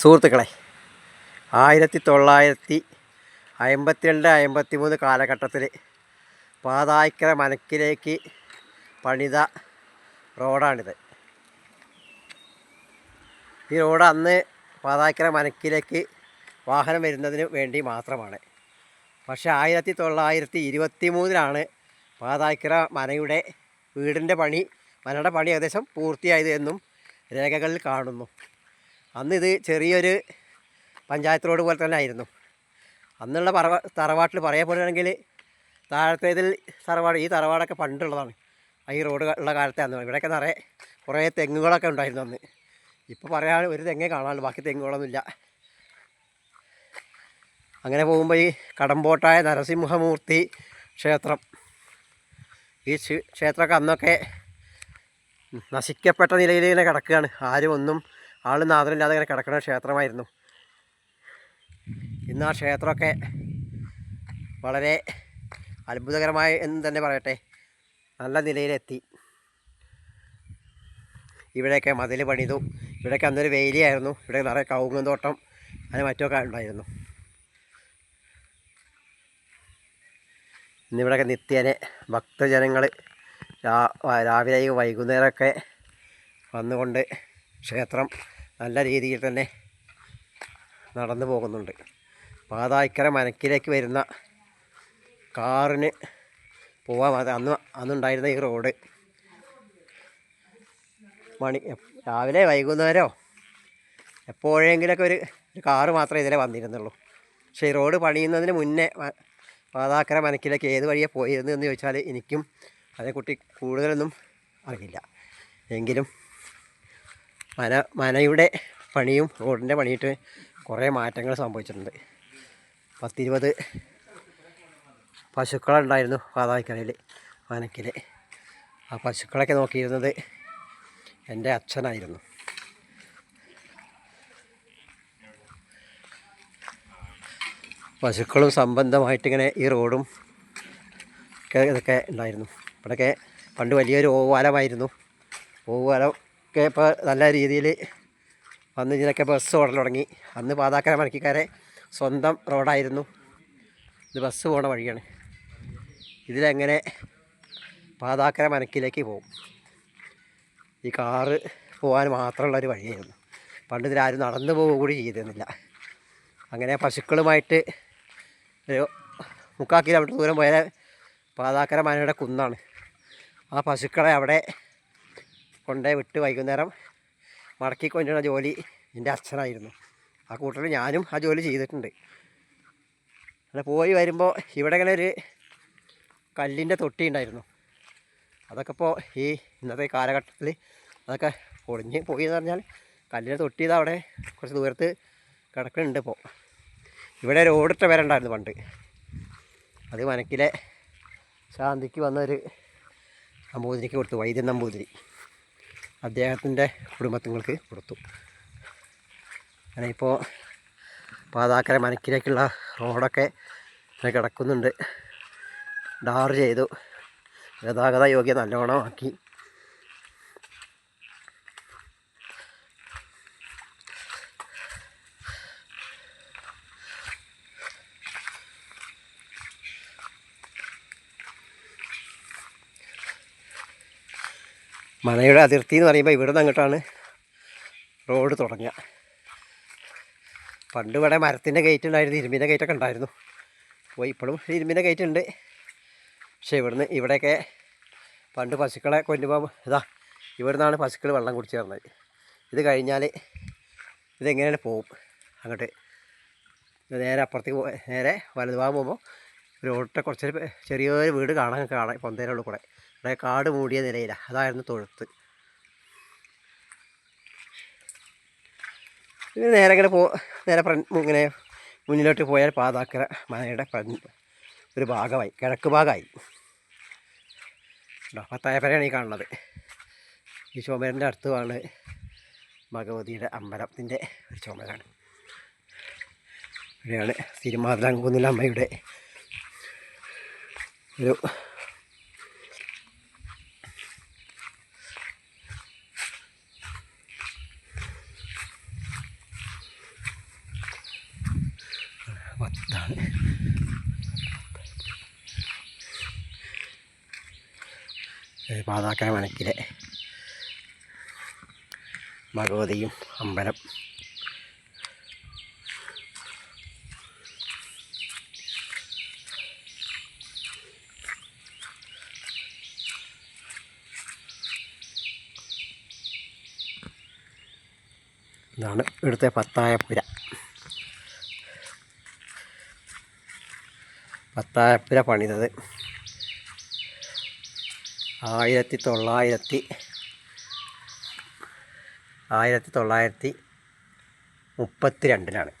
സുഹൃത്തുക്കളെ ആയിരത്തി തൊള്ളായിരത്തി അമ്പത്തിരണ്ട് അമ്പത്തി മൂന്ന് കാലഘട്ടത്തിൽ പാതായ്ക്കര മനക്കിലേക്ക് പണിത റോഡാണിത്. ഈ റോഡ് അന്ന് പാതായ്ക്കര മനക്കിലേക്ക് വാഹനം വരുന്നതിന് വേണ്ടി മാത്രമാണ്. പക്ഷേ ആയിരത്തി തൊള്ളായിരത്തി ഇരുപത്തി മൂന്നിലാണ് പാതായ്ക്കര മനയുടെ വീടിന്റെ പണി മനയുടെ പണി ഏകദേശം പൂർത്തിയായത് എന്നും രേഖകളിൽ കാണുന്നു. അന്ന് ഇത് ചെറിയൊരു പഞ്ചായത്ത് റോഡ് പോലെ തന്നെ ആയിരുന്നു. അന്നുള്ള പറവ തറവാട്ടിൽ താഴത്തെ താഴത്തേതിൽ തറവാട് ഈ തറവാടൊക്കെ പണ്ടുള്ളതാണ്. ഈ റോഡ് ഉള്ള കാലത്തെ അന്ന്. ഇവിടെയൊക്കെ നിറയെ കുറേ തെങ്ങുകളൊക്കെ ഉണ്ടായിരുന്നു അന്ന്. ഇപ്പോൾ പറയാൻ ഒരു തെങ്ങേ കാണാനുള്ളൂ. ബാക്കി തെങ്ങുകളൊന്നുമില്ല. അങ്ങനെ പോകുമ്പോൾ ഈ കടമ്പോട്ടായ നരസിംഹമൂർത്തി ക്ഷേത്രം. ഈ ക്ഷേ- ക്ഷേത്രമൊക്കെ അന്നൊക്കെ നശിക്കപ്പെട്ട നിലയിൽ ഇങ്ങനെ കിടക്കുകയാണ്. ആരും ഒന്നും ആളും നാഥനില്ലാതെ ഇങ്ങനെ കിടക്കുന്ന ക്ഷേത്രമായിരുന്നു. ഇന്ന് ആ ക്ഷേത്രമൊക്കെ വളരെ അത്ഭുതകരമായി എന്ന് തന്നെ പറയട്ടെ നല്ല നിലയിലെത്തി. ഇവിടെയൊക്കെ മതിൽ പണിതു ഇവിടെയൊക്കെ അന്നൊരു വേലിയായിരുന്നു ഇവിടെ നിറയെ കവുങ്ങും തോട്ടം അങ്ങനെ മറ്റൊക്കെ ഉണ്ടായിരുന്നു. ഇന്നിവിടെയൊക്കെ നിത്യേന ഭക്തജനങ്ങൾ രാവിലെയും വൈകുന്നേരമൊക്കെ വന്നുകൊണ്ട് ക്ഷേത്രം നല്ല രീതിയിൽ തന്നെ നടന്നു പോകുന്നുണ്ട്. പാതായിക്കര മനക്കിലേക്ക് വരുന്ന കാറിന് പോവാൻ അന്ന് അന്നുണ്ടായിരുന്ന ഈ റോഡ്. മണി രാവിലെ വൈകുന്നേരമോ എപ്പോഴെങ്കിലൊക്കെ ഒരു ഒരു കാറ് മാത്രമേ ഇതിലെ വന്നിരുന്നുള്ളൂ. പക്ഷേ ഈ റോഡ് പണിയുന്നതിന് മുന്നേ പാതാക്കര മനക്കിലേക്ക് ഏത് വഴിയെ പോയിരുന്നു എന്ന് ചോദിച്ചാൽ എനിക്കും അതേക്കുട്ടി കൂടുതലൊന്നും അറിയില്ല. എങ്കിലും മന മനയുടെ പണിയും റോഡിന്റെ പണിയിട്ട് കുറേ മാറ്റങ്ങൾ സംഭവിച്ചിട്ടുണ്ട്. പത്തിരുപത് പശുക്കളുണ്ടായിരുന്നു പാതാക്കരയിൽ മനക്കിൽ ആ പശുക്കളൊക്കെ നോക്കിയിരുന്നത് എന്റെ അച്ഛനായിരുന്നു. പശുക്കളും സംബന്ധമായിട്ടിങ്ങനെ ഈ റോഡും ഇതൊക്കെ ഉണ്ടായിരുന്നു. ഇവിടെയൊക്കെ പണ്ട് വലിയൊരു ഓവാലമായിരുന്നു ഓവാലം ഒക്കെ ഇപ്പോൾ നല്ല രീതിയിൽ വന്ന് ഇതിനൊക്കെ ബസ് ഓടൽ തുടങ്ങി. അന്ന് പാതാക്കര മണക്കിക്കാരെ സ്വന്തം റോഡായിരുന്നു ഇത് ബസ് പോണ വഴിയാണ്. ഇതിലെങ്ങനെ പാതാക്കര മനക്കിലേക്ക് പോകും. ഈ കാറ് പോകാൻ മാത്രമുള്ള ഒരു വഴിയായിരുന്നു. പണ്ട് ഇതിലാരും നടന്നു പോവുക കൂടി ചെയ്തിരുന്നില്ല. അങ്ങനെ പശുക്കളുമായിട്ട് ഒരു മുക്കാൽ കിലോമീറ്റർ ദൂരം പോയാൽ പാതാക്കര മനയുടെ കുന്നാണ്. ആ പശുക്കളെ അവിടെ കൊണ്ടേ വിട്ട് വൈകുന്നേരം മടക്കി കൊണ്ടുവന്ന ജോലി എന്റെ അച്ഛനായിരുന്നു. ആ കൂട്ടത്തിൽ ഞാനും ആ ജോലി ചെയ്തിട്ടുണ്ട്. അങ്ങനെ പോയി വരുമ്പോൾ ഇവിടെ ഇങ്ങനെ ഒരു കല്ലിന്റെ തൊട്ടി ഉണ്ടായിരുന്നു. അതൊക്കെ ഇപ്പോൾ ഈ ഇന്നത്തെ കാലഘട്ടത്തിൽ അതൊക്കെ പൊളിഞ്ഞ് പോയി എന്ന് പറഞ്ഞാൽ കല്ലിന്റെ തൊട്ടി അവിടെ കുറച്ച് ദൂരത്ത് കിടക്കുന്നുണ്ട് ഇപ്പോൾ. ഇവിടെ ഒരു ഓടിട്ട വരണ്ടായിരുന്നു പണ്ട്. അത് മനക്കിലെ ശാന്തിക്ക് വന്നൊരു നമ്പൂതിരിക്ക് കൊടുത്തു വൈദ്യൻ നമ്പൂതിരി അദ്ദേഹത്തിന്റെ കുടുംബത്തുങ്ങൾക്ക് കൊടുത്തു. അങ്ങനെ ഇപ്പോൾ പാതാക്കര മനക്കിലേക്കുള്ള റോഡൊക്കെ കിടക്കുന്നുണ്ട്. ഡാർ ചെയ്തു. ഗതാഗത യോഗ്യ നല്ലോണം മനയുടെ അതിർത്തി എന്ന് പറയുമ്പോൾ ഇവിടെ അങ്ങോട്ടാണ് റോഡ് തുടങ്ങുക. പണ്ട് ഇവിടെ മരത്തിന്റെ ഗേറ്റ് ഉണ്ടായിരുന്നു ഇരുമ്പിന്റെ ഗേറ്റൊക്കെ ഉണ്ടായിരുന്നു. അപ്പോൾ ഇപ്പോഴും ഇരുമ്പിന്റെ ഗേറ്റ് ഉണ്ട്. പക്ഷേ ഇവിടുന്ന് ഇവിടെയൊക്കെ പണ്ട് പശുക്കളെ കൊല്ലുമ്പോൾ ഇതാ ഇവിടെ നിന്നാണ് പശുക്കൾ വെള്ളം കുടിച്ച് തരുന്നത് ഇത് കഴിഞ്ഞാൽ ഇതെങ്ങനെയാണ് പോവും? അങ്ങോട്ട് നേരെ അപ്പുറത്തേക്ക് നേരെ വലതുഭാഗം പോകുമ്പോൾ റോഡിന്റെ കുറച്ചൊരു ചെറിയൊരു വീട് കാണാൻ കാണാം പൊന്തേനുള്ള കൂടെ. ഇവിടെ കാട് മൂടിയ നിലയിലാണ് അതായിരുന്നു തൊഴുത്ത്. ഇത് നേരെ ഇങ്ങനെ പോ നേരെ ഇങ്ങനെ മുന്നിലോട്ട് പോയാൽ പാതാക്കര മലയുടെ ഒരു ഭാഗമായി. കിഴക്ക് ഭാഗമായി. പത്തായപ്പരയാണ് ഈ കാണുന്നത്. ഈ ചുമരിന്റെ അടുത്തുമാണ് ഭഗവതിയുടെ അമ്പലത്തിന്റെ ഒരു ചുമരാണ്. ഇവിടെയാണ് തിരുമാതിരാങ്കുന്നിലമ്മയുടെ ഒരു ഇതാണ്. ഇത് പാതാക്കര മനക്കിലെ ഭഗവതിയും അമ്പലം. ഇതാണ് ഇവിടുത്തെ പത്തായപ്പുര പത്തായപ്പുര പണിതത്. ആയിരത്തി തൊള്ളായിരത്തി ആയിരത്തി തൊള്ളായിരത്തി മുപ്പത്തി രണ്ടിലാണ്